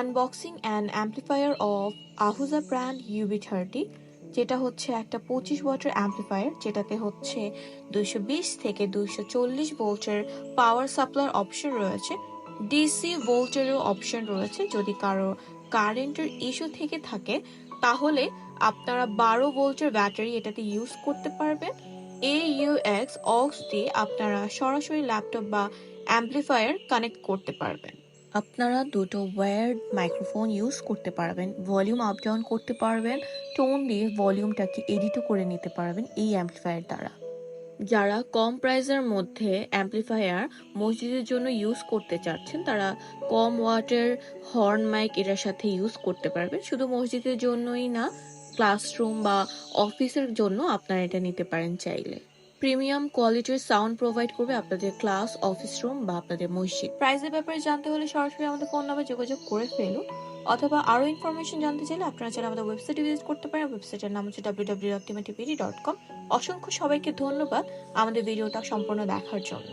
Unboxing and amplifier of Ahuja brand UB thirty যেটা হচ্ছে একটা পঁচিশ ওয়াটের অ্যাম্পলিফায়ার যেটাতে হচ্ছে দুইশো বিশ থেকে দুইশো চল্লিশ ভোল্টের পাওয়ার সাপ্লাই অপশন রয়েছে। ডিসি ভোল্টেরও অপশন রয়েছে, যদি কারও কারেন্টের ইস্যু থেকে থাকে, তাহলে আপনারা বারো ভোল্টের ব্যাটারি এটাতে ইউজ করতে পারবেন। এ ইউএক্স অক্স দিয়ে আপনারা সরাসরি ল্যাপটপ বা অ্যাম্পলিফায়ার কানেক্ট করতে পারবেন। আপনারা দুটো ওয়্যার্ড মাইক্রোফোন ইউজ করতে পারবেন ভলিউম আপ ডাউন করতে পারবেন টোন দিয়ে ভলিউমটাকে এডিটও করে নিতে পারবেন এই অ্যাম্পলিফায়ার দ্বারা। যারা কম প্রাইসের মধ্যে অ্যাম্পলিফায়ার মসজিদের জন্য ইউজ করতে চাচ্ছেন, তারা কম ওয়াটের হর্ন মাইক এটার সাথে ইউজ করতে পারবেন। শুধু মসজিদের জন্যই না ক্লাসরুম বা অফিসের জন্য আপনারা এটা নিতে পারেন চাইলে। প্রিমিয়াম কোয়ালিটির সাউন্ড প্রোভাইড করবে আপনাদের ক্লাস, অফিস রুম বা আপনাদের মসজিদ। প্রাইসের ব্যাপারে জানতে হলে সরাসরি আমাদের ফোন নাম্বার যোগাযোগ করে ফেলুন, অথবা আরও ইনফরমেশন জানতে চাইলে আপনারা চাইলে আমাদের ওয়েবসাইট ভিজিট করতে পারেন। ওয়েবসাইটের নাম হচ্ছে ডাব্লিউ ডট কম অসংখ্য সবাইকে ধন্যবাদ আমাদের ভিডিওটা সম্পূর্ণ দেখার জন্য।